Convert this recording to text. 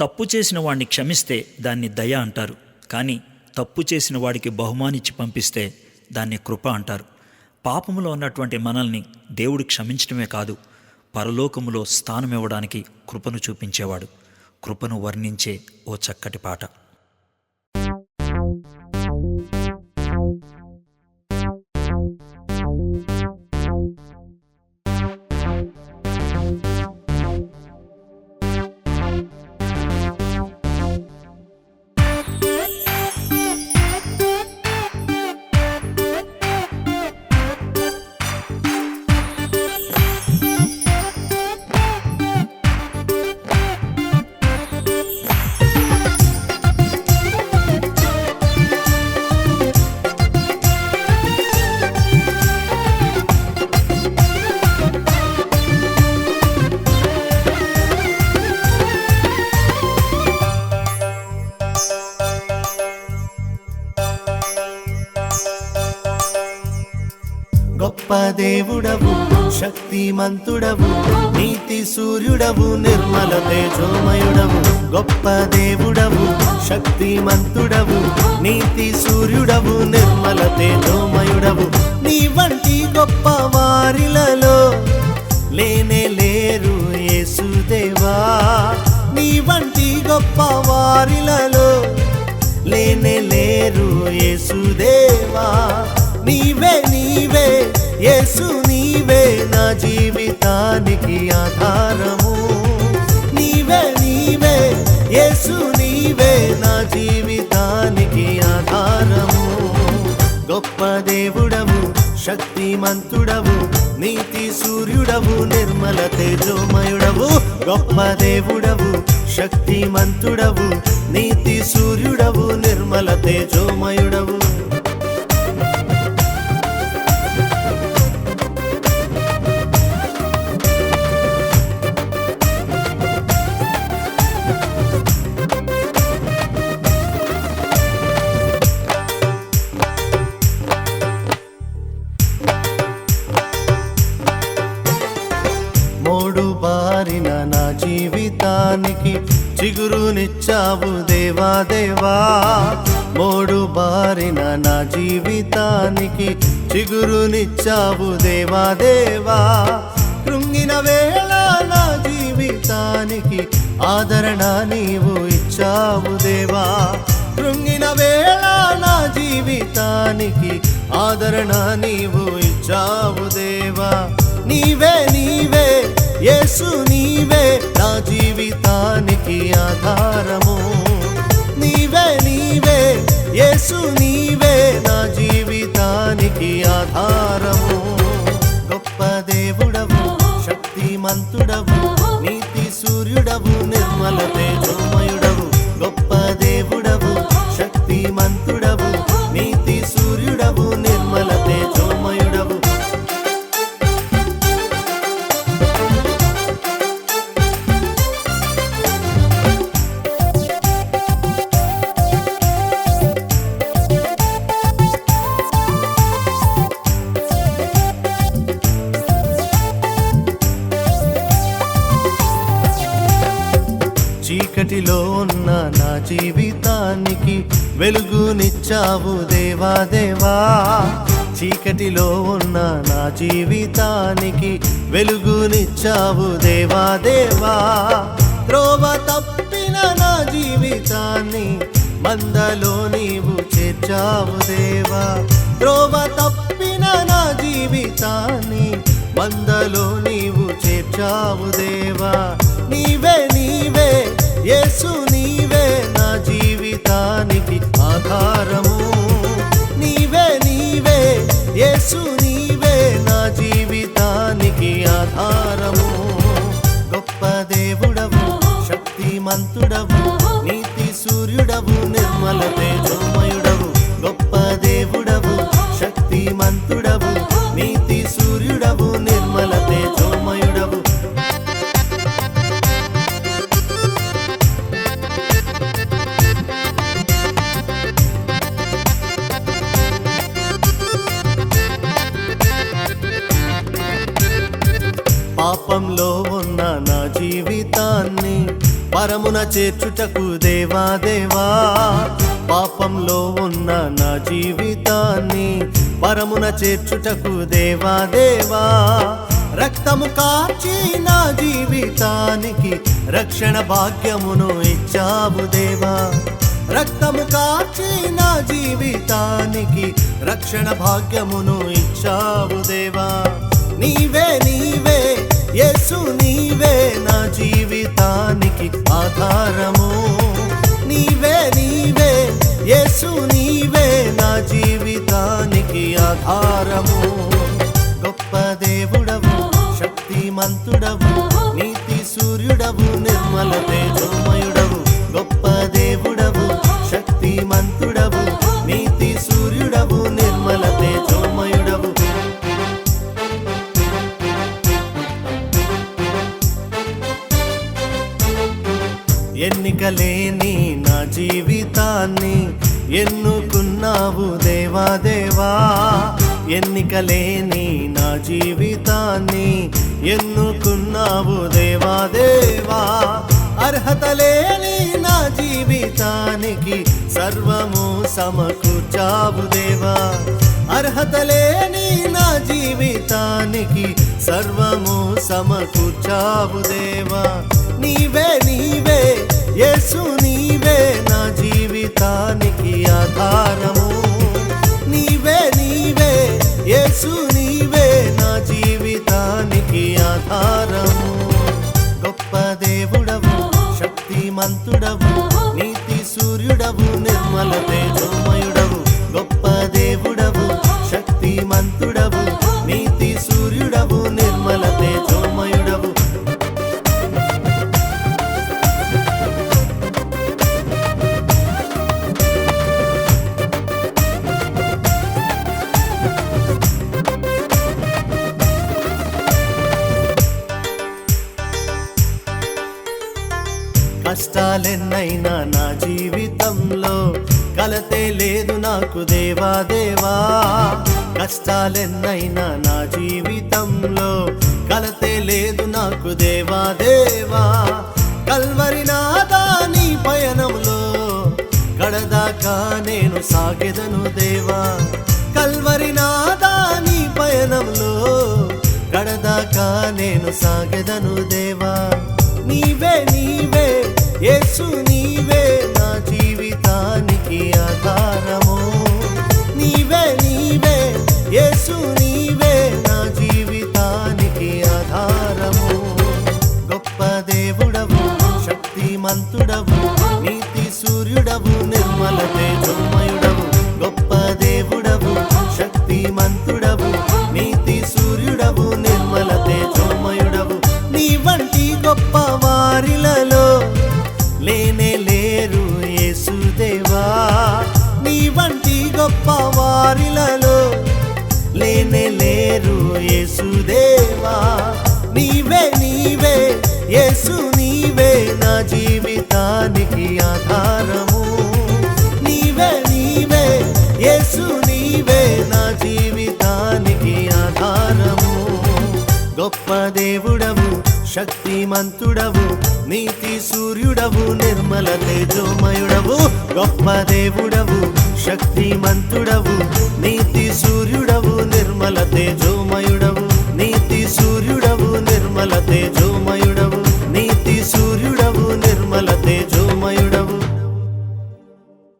తప్పు చేసిన వాడిని క్షమిస్తే దాన్ని దయ అంటారు. కానీ తప్పు చేసిన వాడికి బహుమానిచ్చి పంపిస్తే దాన్ని కృప అంటారు. పాపములో ఉన్నటువంటి మనల్ని దేవుడు క్షమించడమే కాదు పరలోకములో స్థానమివ్వడానికి కృపను చూపించేవాడు. కృపను వర్ణించే ఓ చక్కటి పాట. గొప్ప దేవుడవు శక్తిమంతుడవు నీతి సూర్యుడవు నిర్మల తేజోమయుడవు. గొప్ప దేవుడవు శక్తిమంతుడవు నీతి సూర్యుడవు నిర్మల తేజోమయుడవు. నీ వంటి గొప్ప వారిలలో లేనే లేరు యేసుదేవా నీ వంటి గొప్ప వారిలలో లేనే లేరు యేసుదేవా నీవే నీవే యేసు నీవే నా జీవితానికి ఆధారము. నీవే నీవే యేసు నీవే నా జీవితానికి ఆధారము. గొప్ప దేవుడవు శక్తిమంతుడవు నీతి సూర్యుడవు నిర్మల తేజోమయుడవు. గొప్ప దేవుడవు శక్తిమంతుడవు నీతి సూర్యుడవు నిర్మల తేజోమయుడవు. చిగురునిచ్చావు దేవా దేవా. మోడు బారిన నా జీవితానికి చిగురునిచ్చావు దేవా దేవా. కృంగిన వేళ నా జీవితానికి ఆదరణ నీవు ఇచ్చావు దేవా. కృంగిన వేళ నా జీవితానికి ఆదరణ నీవు ఇచ్చావు దేవా. నీవే నీవే. యేసు నీవే నా జీవితానికి ఆధారము. నీవే నీవే యేసు నీవే నా జీవితానికి ఆధారము. చీకటిలో ఉన్న నా జీవితానికి వెలుగునిచ్చావు దేవా దేవా. చీకటిలో ఉన్న నా జీవితానికి వెలుగునిచ్చావు దేవా దేవా. త్రోవ తప్పిన నా జీవితాన్ని మందలో నీవు చేర్చావు దేవా. త్రోవ తప్పిన నా జీవితాన్ని మందలో నీవు చేర్చావు దేవా. నీవే నీ సూర్యుడవు నిర్మల తేజోమయుడవు పరమున చేర్చుటకు దేవా దేవా పాపంలో ఉన్న నా జీవితాన్ని పరమున చేర్చుటకు దేవా దేవా రక్తము కాచి నా జీవితానికి రక్షణ భాగ్యమును ఇచ్చావు దేవా. రక్తము కాచి నా జీవితానికి రక్షణ భాగ్యమును ఇచ్చావు దేవా. నీవే నీవే యేసు నీవే నా జీవితానికి ఆధారము. నీవే నీవే యేసు నీవే నా జీవితానికి ఆధారము. గొప్ప దేవుడవు శక్తిమంతుడవు నీతి సూర్యుడవు నిర్మల తేజోమయుడవు. గొప్ప దేవుడు ఎన్నికలేని నా జీవితాన్ని ఎన్నుకున్నావు దేవా దేవా? ఎన్నికలేని నా జీవితాన్ని ఎన్నుకున్నావు దేవా దేవా? అర్హత లేని నా జీవితానికి సర్వము సమకూర్చావు దేవా. అర్హత లేని నా జీవితానికి సర్వము సమకూర్చావు దేవా. నీవే నీవే యేసు నీవే నా జీవితానికి ఆధారము. నీవే నీవే యేసు నీవే నా జీవితానికి ఆధారము. గొప్ప దేవుడవు శక్తిమంతుడవు నీతి సూర్యుడవు నిర్మల తేజోమయుడవు. గొప్ప కష్టాలెన్నైనా నా జీవితంలో? కలతే లేదు నాకు దేవా దేవా. కష్టాలెన్నైనా నా జీవితంలో? కలతే లేదు నాకు దేవా దేవా. కల్వరి నాదాని పయనంలో. కడదాకా నేను సాగెదను దేవా. కల్వరి నాదాని పయనంలో. కడదాకా నేను సాగెదను దేవా యేసు నీవే నా జీవితానికి ఆధారము. నీవే నీవే యేసు నీవే నా జీవితానికి ఆధారము. గొప్ప దేవుడవు శక్తిమంతుడవు నీతి సూర్యుడవు నిర్మల తేజోమయుడవు. గొప్ప దేవుడవు శక్తిమంతుడవు నీతి సూర్యుడవు నిర్మల తేజోమయుడవు. నీ వంటి గొప్ప వారిలలో లేనే లేరు యేసుదేవా నీ వంటి గొప్ప వారిలలో లేనే లేరు యేసుదేవా నీవే నీవే యేసు నీవే నా జీవితానికి ఆధారము. నీవే నీవే యేసు నీవే నా జీవితానికి ఆధారము. గొప్ప దేవుడవు శక్తిమంతుడవు నీ సూర్యుడవు నిర్మల తేజోమయుడవు గొప్ప దేవుడవు శక్తిమంతుడవు నీతి సూర్యుడవు నిర్మల తేజోమయుడవు నీతి సూర్యుడవు నిర్మల తేజో